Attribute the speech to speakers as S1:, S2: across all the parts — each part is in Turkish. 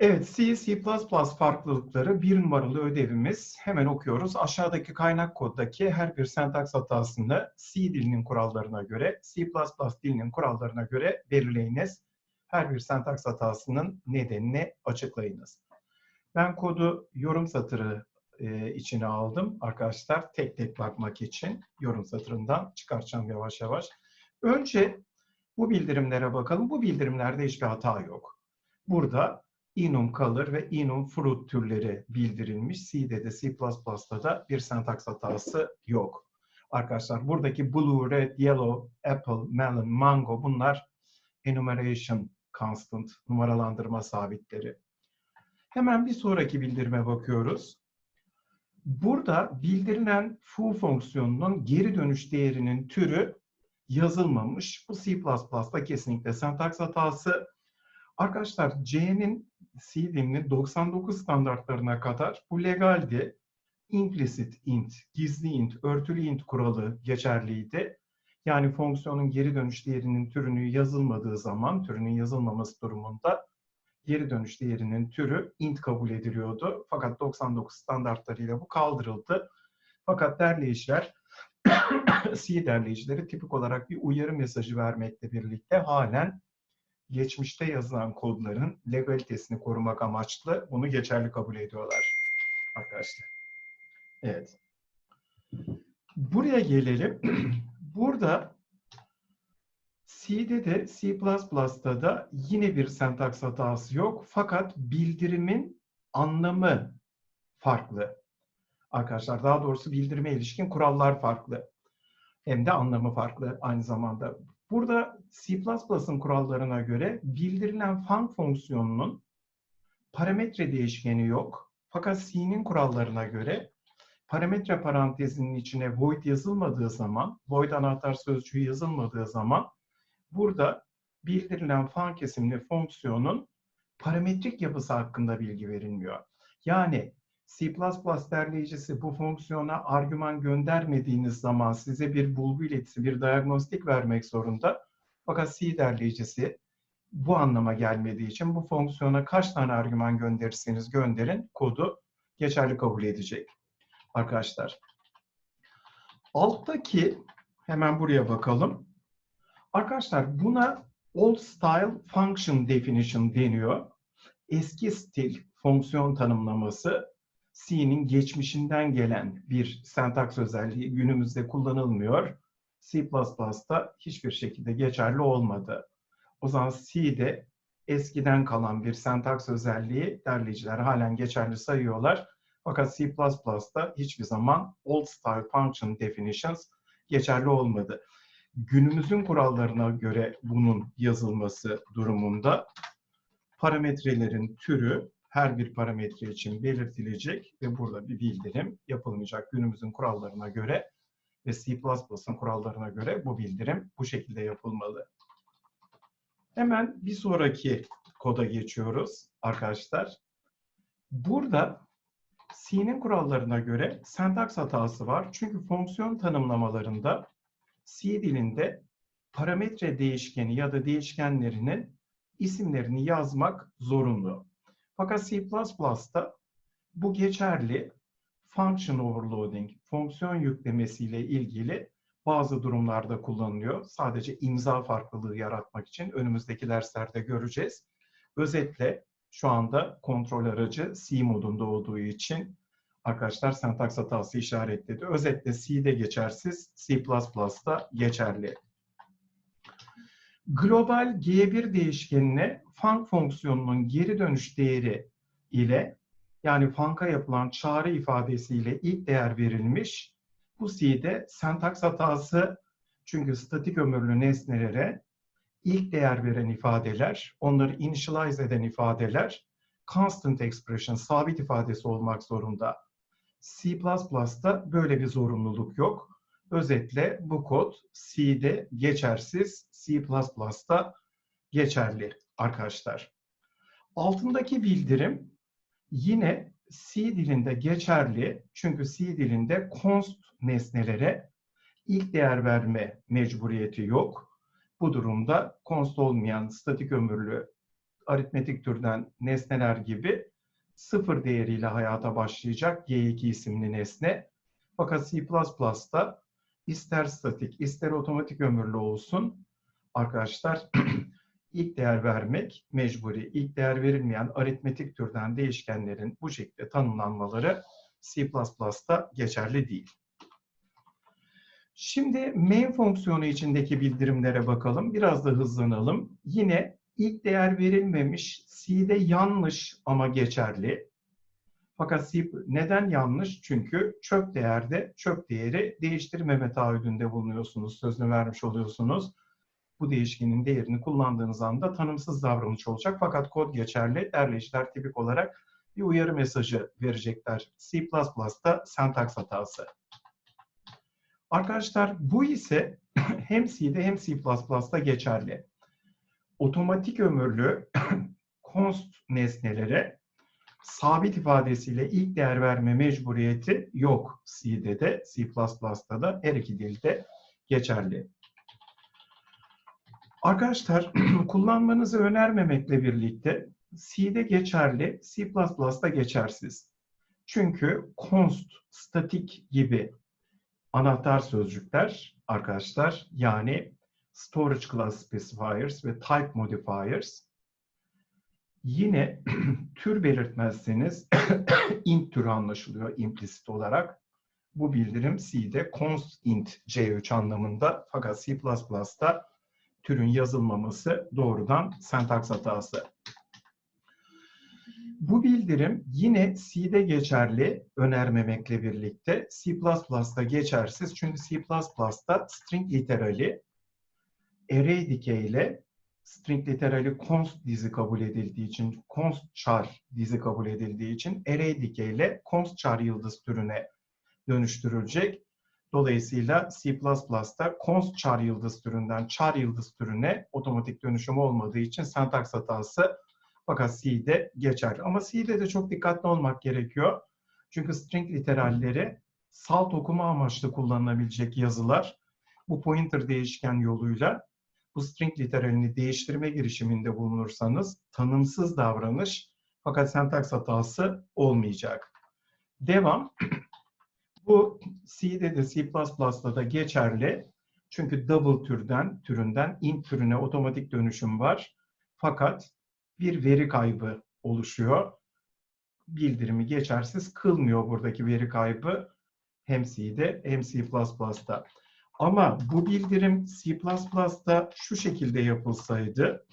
S1: Evet, C, C++ farklılıkları bir numaralı ödevimiz. Hemen okuyoruz. Aşağıdaki kaynak koddaki her bir sentaks hatasını C dilinin kurallarına göre, C++ dilinin kurallarına göre belirleyiniz. Her bir sentaks hatasının nedenini açıklayınız. Ben kodu yorum satırı e, içine aldım arkadaşlar. Tek tek bakmak için yorum satırından çıkartacağım yavaş yavaş. Önce bu bildirimlere bakalım. Bu bildirimlerde hiçbir hata yok. Burada enum color ve enum fruit türleri bildirilmiş. C'de de C++'da da bir sentaks hatası yok. Arkadaşlar buradaki blue, red, yellow, apple, melon, mango bunlar enumeration constant, numaralandırma sabitleri. Hemen bir sonraki bildirime bakıyoruz. Burada bildirilen foo fonksiyonunun geri dönüş değerinin türü yazılmamış. Bu C++'da kesinlikle sentaks hatası. Arkadaşlar C'nin C dilinin 99 standartlarına kadar bu legaldi. Implicit int, gizli int, örtülü int kuralı geçerliydi. Yani fonksiyonun geri dönüş değerinin türünü yazılmadığı zaman, türünün yazılmaması durumunda geri dönüş değerinin türü int kabul ediliyordu. Fakat 99 standartlarıyla bu kaldırıldı. Fakat derleyiciler, C derleyicileri tipik olarak bir uyarı mesajı vermekle birlikte halen geçmişte yazılan kodların legalitesini korumak amaçlı bunu geçerli kabul ediyorlar arkadaşlar. Evet. Buraya gelelim. Burada C'de de C++'da da yine bir sentaks hatası yok. Fakat bildirimin anlamı farklı. Arkadaşlar daha doğrusu bildirime ilişkin kurallar farklı. Hem de anlamı farklı aynı zamanda. Burada C++'ın kurallarına göre bildirilen func fonksiyonunun parametre değişkeni yok. Fakat C'nin kurallarına göre parametre parantezinin içine void yazılmadığı zaman, void anahtar sözcüğü yazılmadığı zaman burada bildirilen func isimli fonksiyonun parametrik yapısı hakkında bilgi verilmiyor. Yani C++ derleyicisi bu fonksiyona argüman göndermediğiniz zaman size bir bulgu iletisi, bir diagnostik vermek zorunda. Fakat C derleyicisi bu anlama gelmediği için bu fonksiyona kaç tane argüman gönderirseniz gönderin kodu geçerli kabul edecek. Arkadaşlar. Alttaki hemen buraya bakalım. Arkadaşlar buna old style function definition deniyor. Eski stil fonksiyon tanımlaması C'nin geçmişinden gelen bir sentaks özelliği günümüzde kullanılmıyor. C++'da hiçbir şekilde geçerli olmadı. O zaman C'de eskiden kalan bir sentaks özelliği derleyiciler halen geçerli sayıyorlar. Fakat C++'da hiçbir zaman old style function definitions geçerli olmadı. Günümüzün kurallarına göre bunun yazılması durumunda parametrelerin türü her bir parametre için belirtilecek ve burada bir bildirim yapılmayacak günümüzün kurallarına göre ve C++'ın kurallarına göre bu bildirim bu şekilde yapılmalı. Hemen bir sonraki koda geçiyoruz arkadaşlar. Burada C'nin kurallarına göre sentaks hatası var. Çünkü fonksiyon tanımlamalarında C dilinde parametre değişkeni ya da değişkenlerinin isimlerini yazmak zorunlu. Fakat C++'da bu geçerli function overloading, fonksiyon yüklemesiyle ilgili bazı durumlarda kullanılıyor. Sadece imza farklılığı yaratmak için önümüzdeki derslerde göreceğiz. Özetle şu anda kontrol aracı C modunda olduğu için arkadaşlar sentaks hatası işaretledi. Özetle C'de geçersiz, C++'da geçerli. Global G1 değişkenine func fonksiyonunun geri dönüş değeri ile yani funk'a yapılan çağrı ifadesiyle ilk değer verilmiş. Bu C'de sentaks hatası çünkü statik ömürlü nesnelere ilk değer veren ifadeler, onları initialize eden ifadeler constant expression, sabit ifadesi olmak zorunda. C++'da böyle bir zorunluluk yok. Özetle bu kod C'de geçersiz, C++'da geçerli arkadaşlar. Altındaki bildirim yine C dilinde geçerli. Çünkü C dilinde const nesnelere ilk değer verme mecburiyeti yok. Bu durumda const olmayan statik ömürlü aritmetik türden nesneler gibi sıfır değeriyle hayata başlayacak G2 isimli nesne. Fakat C++'da ister statik, ister otomatik ömürlü olsun arkadaşlar ilk değer vermek mecburi. İlk değer verilmeyen aritmetik türden değişkenlerin bu şekilde tanımlanmaları C++'da geçerli değil. Şimdi main fonksiyonu içindeki bildirimlere bakalım. Biraz da hızlanalım. Yine ilk değer verilmemiş, C'de yanlış ama geçerli. Fakat C neden yanlış? Çünkü çöp değerde çöp değeri değiştirmeme taahhüdünde bulunuyorsunuz, sözünü vermiş oluyorsunuz. Bu değişkenin değerini kullandığınız anda tanımsız davranış olacak. Fakat kod geçerli. Derleyiciler tipik olarak bir uyarı mesajı verecekler. C++'da sentaks hatası. Arkadaşlar bu ise hem C'de hem C++'da geçerli. Otomatik ömürlü const nesnelere sabit ifadesiyle ilk değer verme mecburiyeti yok C'de de, C++'da da her iki dilde geçerli. Arkadaşlar kullanmanızı önermemekle birlikte C'de geçerli, C++'da geçersiz. Çünkü const, statik gibi anahtar sözcükler arkadaşlar yani storage class specifiers ve type modifiers yine tür belirtmezseniz int türü anlaşılıyor implicit olarak. Bu bildirim C'de const int C3 anlamında fakat C++'da türün yazılmaması doğrudan sentaks hatası. Bu bildirim yine C'de geçerli önermemekle birlikte C++'da geçersiz. Çünkü C++'da string literali array decay ile string literali const dizi kabul edildiği için, const char dizi kabul edildiği için array decay ile const char yıldız türüne dönüştürülecek. Dolayısıyla C++'da const char yıldız türünden char yıldız türüne otomatik dönüşüm olmadığı için sentaks hatası fakat C'de geçer. Ama C'de de çok dikkatli olmak gerekiyor. Çünkü string literalleri salt okuma amaçlı kullanılabilecek yazılar bu pointer değişken yoluyla bu string literalini değiştirme girişiminde bulunursanız tanımsız davranış fakat sentaks hatası olmayacak. Devam. Bu C'de de C++'da da geçerli. Çünkü double türden, türünden int türüne otomatik dönüşüm var. Fakat bir veri kaybı oluşuyor. Bildirimi geçersiz kılmıyor buradaki veri kaybı hem C'de hem C++'da. Ama bu bildirim C++'da şu şekilde yapılsaydı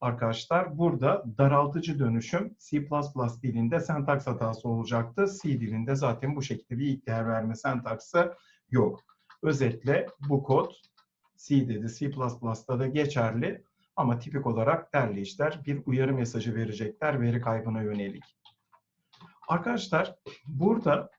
S1: arkadaşlar burada daraltıcı dönüşüm C++ dilinde sentaks hatası olacaktı. C dilinde zaten bu şekilde bir ilk değer verme sentaksı yok. Özetle bu kod C'de de C++'da da geçerli ama tipik olarak derleyişler bir uyarı mesajı verecekler veri kaybına yönelik. Arkadaşlar burada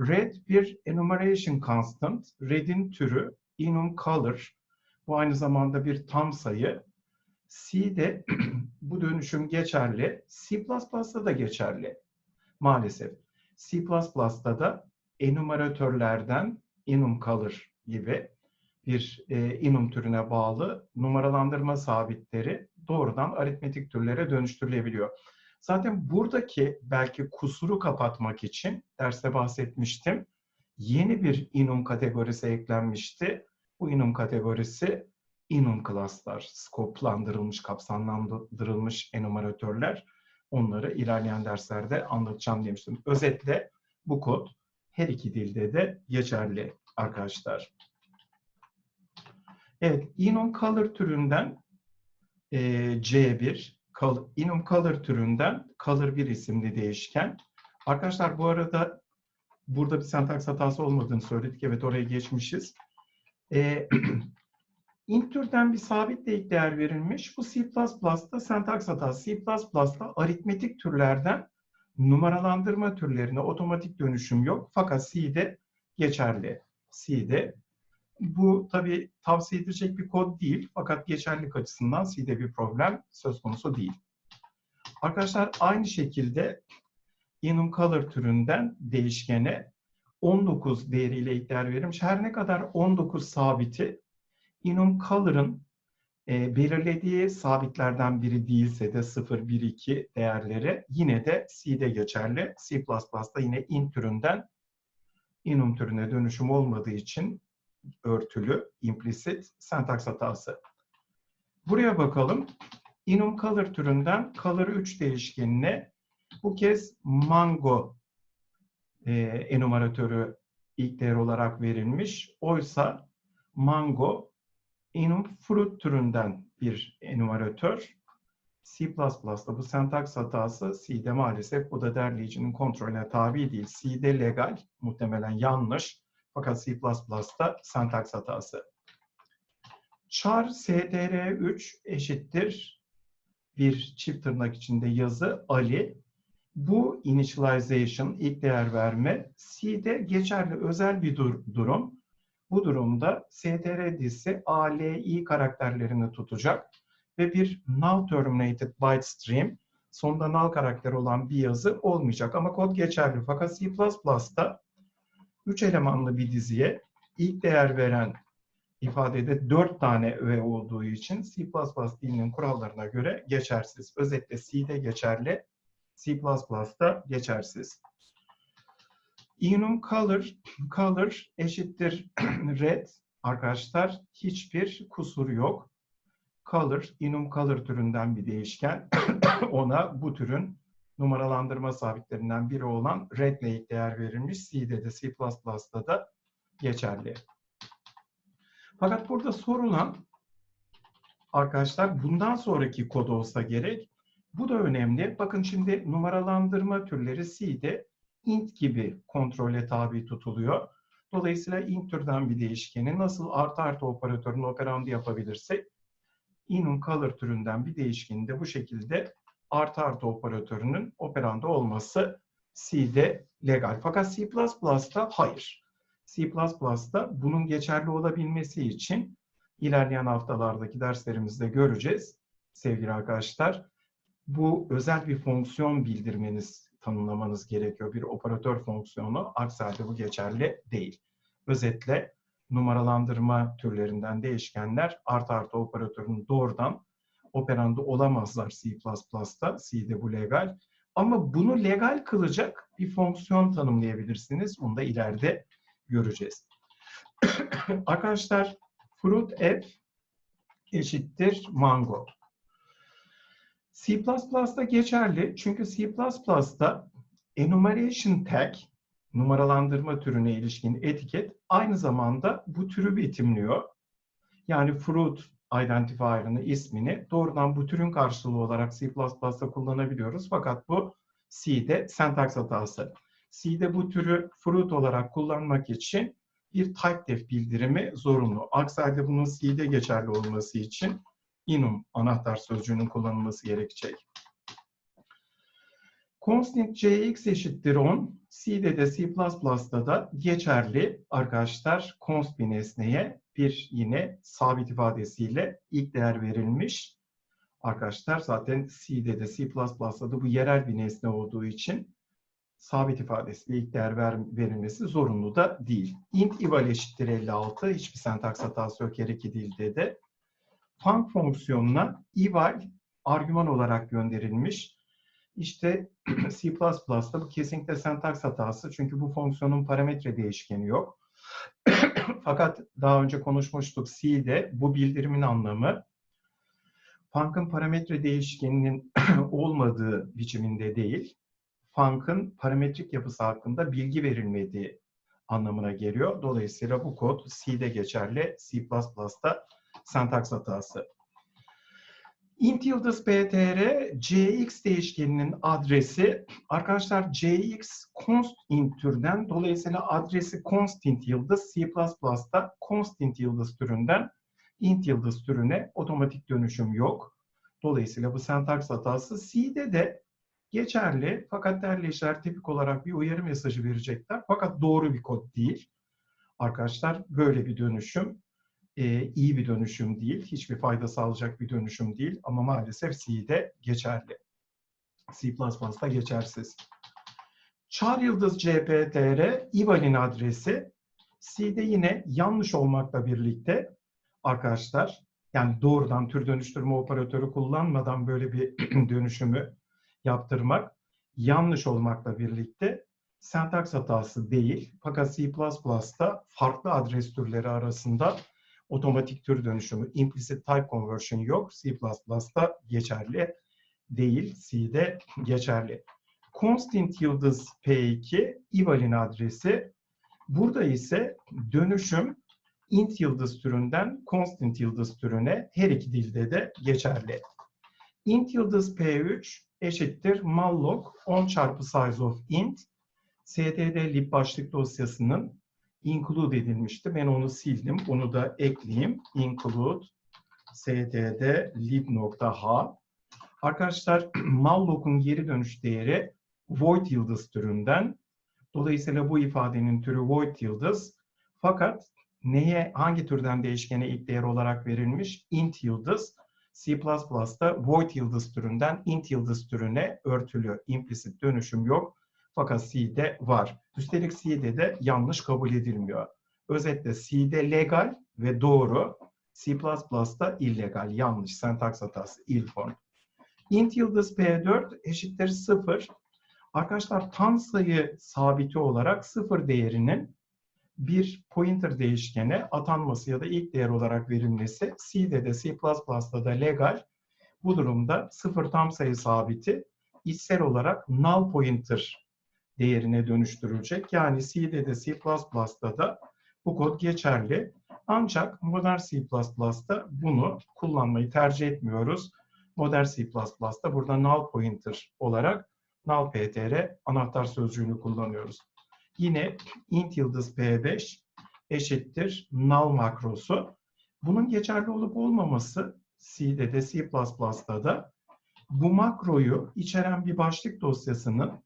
S1: red bir enumeration constant. Red'in türü enum color. Bu aynı zamanda bir tam sayı. C'de bu dönüşüm geçerli. C++'da da geçerli. Maalesef. C++'da da enumeratörlerden enum color gibi bir e, inum türüne bağlı numaralandırma sabitleri doğrudan aritmetik türlere dönüştürülebiliyor. Zaten buradaki belki kusuru kapatmak için derste bahsetmiştim. Yeni bir inum kategorisi eklenmişti. Bu inum kategorisi inum class'lar, skoplandırılmış, kapsamlandırılmış enumeratörler. Onları ilerleyen derslerde anlatacağım demiştim. Özetle bu kod her iki dilde de geçerli arkadaşlar. Evet, enum color türünden e, C1, enum color türünden color 1 isimli değişken. Arkadaşlar bu arada burada bir sentaks hatası olmadığını söyledik. Evet oraya geçmişiz. E, int türden bir sabit ilk değer verilmiş. Bu C++'da sentaks hatası. C++'da aritmetik türlerden numaralandırma türlerine otomatik dönüşüm yok. Fakat C'de geçerli. C'de bu tabii tavsiye edilecek bir kod değil fakat geçerlilik açısından C'de bir problem söz konusu değil. Arkadaşlar aynı şekilde enum color türünden değişkene 19 değeriyle ilk değer verilmiş. Her ne kadar 19 sabiti enum color'ın e, belirlediği sabitlerden biri değilse de 0, 1, 2 değerleri yine de C'de geçerli. C++'da yine int türünden enum türüne dönüşüm olmadığı için örtülü, implicit sentaks hatası. Buraya bakalım. Enum color türünden color 3 değişkenine bu kez mango e, enumeratörü ilk değer olarak verilmiş. Oysa mango enum fruit türünden bir enumeratör. C++'da bu sentaks hatası C'de maalesef bu da derleyicinin kontrolüne tabi değil. C'de legal, muhtemelen yanlış. Fakat C++'da sentaks hatası. Char str3 eşittir bir çift tırnak içinde yazı Ali. Bu initialization, ilk değer verme C'de geçerli özel bir dur durum. Bu durumda str dizisi A, L, I karakterlerini tutacak ve bir null terminated byte stream sonunda null karakteri olan bir yazı olmayacak. Ama kod geçerli. Fakat C++'da 3 elemanlı bir diziye ilk değer veren ifadede 4 tane öğe olduğu için C++ dilinin kurallarına göre geçersiz. Özetle C'de geçerli, C++'da geçersiz. Enum color, color eşittir red. Arkadaşlar hiçbir kusur yok. Color, enum color türünden bir değişken. Ona bu türün numaralandırma sabitlerinden biri olan red ile değer verilmiş. C'de de C++'da da geçerli. Fakat burada sorulan arkadaşlar bundan sonraki kod olsa gerek. Bu da önemli. Bakın şimdi numaralandırma türleri C'de int gibi kontrole tabi tutuluyor. Dolayısıyla int türden bir değişkeni nasıl artı artı operatörün operandı yapabilirsek enum color türünden bir değişkeni de bu şekilde artı artı operatörünün operanda olması C'de legal. Fakat C++'da hayır. C++'da bunun geçerli olabilmesi için ilerleyen haftalardaki derslerimizde göreceğiz sevgili arkadaşlar. Bu özel bir fonksiyon bildirmeniz, tanımlamanız gerekiyor. Bir operatör fonksiyonu. Aksi halde bu geçerli değil. Özetle numaralandırma türlerinden değişkenler artı artı operatörün doğrudan operanda olamazlar C++'da. C'de bu legal. Ama bunu legal kılacak bir fonksiyon tanımlayabilirsiniz. Bunu da ileride göreceğiz. Arkadaşlar fruit f eşittir mango. C++'da geçerli çünkü C++'da enumeration tag numaralandırma türüne ilişkin etiket aynı zamanda bu türü betimliyor. Yani fruit identifier'ını ismini doğrudan bu türün karşılığı olarak C++'da kullanabiliyoruz. Fakat bu C'de sentaks hatası. C'de bu türü fruit olarak kullanmak için bir typedef bildirimi zorunlu. Aksi halde bunun C'de geçerli olması için enum anahtar sözcüğünün kullanılması gerekecek. Constant cx eşittir 10. C'de de C++'da da geçerli arkadaşlar const bir nesneye bir yine sabit ifadesiyle ilk değer verilmiş. Arkadaşlar zaten C'de de C++'da da bu yerel bir nesne olduğu için sabit ifadesiyle ilk değer ver, verilmesi zorunlu da değil. int eval eşittir 56. Hiçbir sentaks hatası yok her iki dilde de. Func fonksiyonuna eval argüman olarak gönderilmiş. İşte C++'da bu kesinlikle sentaks hatası. Çünkü bu fonksiyonun parametre değişkeni yok. Fakat daha önce konuşmuştuk C'de bu bildirimin anlamı Funk'ın parametre değişkeninin olmadığı biçiminde değil, Funk'ın parametrik yapısı hakkında bilgi verilmediği anlamına geliyor. Dolayısıyla bu kod C'de geçerli, C++'da sentaks hatası. int yıldız ptr cx değişkeninin adresi arkadaşlar cx const int türden dolayısıyla adresi constant yıldız C++'da constant yıldız türünden int yıldız türüne otomatik dönüşüm yok. Dolayısıyla bu sentaks hatası C'de de geçerli fakat derleyiciler tipik olarak bir uyarı mesajı verecekler. Fakat doğru bir kod değil. Arkadaşlar böyle bir dönüşüm e, iyi bir dönüşüm değil. Hiçbir fayda sağlayacak bir dönüşüm değil. Ama maalesef C'de geçerli. C++'da geçersiz. Char yıldız CPTR eval'in adresi C'de yine yanlış olmakla birlikte arkadaşlar Yani doğrudan tür dönüştürme operatörü kullanmadan böyle bir dönüşümü yaptırmak yanlış olmakla birlikte sentaks hatası değil. Fakat C++'da farklı adres türleri arasında otomatik tür dönüşümü, implicit type conversion yok. C++'da geçerli değil, C'de geçerli. Constant yıldız P2 evalin adresi. Burada ise dönüşüm int yıldız türünden constant yıldız türüne her iki dilde de geçerli. int yıldız P3 eşittir malloc 10 çarpı size of int std lib başlık dosyasının include edilmişti. Ben onu sildim. Onu da ekleyeyim. include std lib.h Arkadaşlar malloc'un geri dönüş değeri void yıldız türünden. Dolayısıyla bu ifadenin türü void yıldız. Fakat neye, hangi türden değişkene ilk değer olarak verilmiş? int yıldız. C++'da void yıldız türünden int yıldız türüne örtülü, implicit dönüşüm yok. Fakat C'de var. Üstelik C'de de yanlış kabul edilmiyor. Özetle C'de legal ve doğru. C++'da illegal, yanlış, sentaks hatası, ill form. int yıldız P4 eşittir 0. Arkadaşlar tam sayı sabiti olarak 0 değerinin bir pointer değişkene atanması ya da ilk değer olarak verilmesi C'de de C++'da da legal. Bu durumda sıfır tam sayı sabiti içsel olarak null pointer değerine dönüştürülecek. Yani C'de de C++'da da bu kod geçerli. Ancak modern C++'da bunu kullanmayı tercih etmiyoruz. Modern C++'da burada null pointer olarak null ptr anahtar sözcüğünü kullanıyoruz. Yine int yıldız p5 eşittir null makrosu. Bunun geçerli olup olmaması C'de de C++'da da bu makroyu içeren bir başlık dosyasının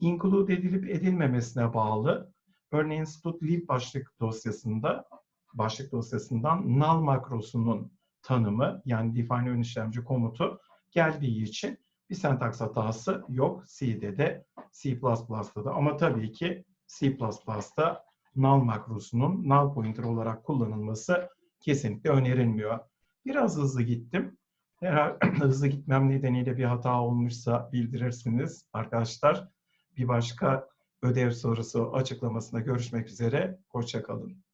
S1: include edilip edilmemesine bağlı. Örneğin std lib başlık dosyasında başlık dosyasından null makrosunun tanımı yani define ön işlemci komutu geldiği için bir sentaks hatası yok C'de de C++'da da ama tabii ki C++'da null makrosunun null pointer olarak kullanılması kesinlikle önerilmiyor. Biraz hızlı gittim. Eğer hızlı gitmem nedeniyle bir hata olmuşsa bildirirsiniz arkadaşlar. Bir başka ödev sorusu açıklamasında görüşmek üzere. Hoşçakalın.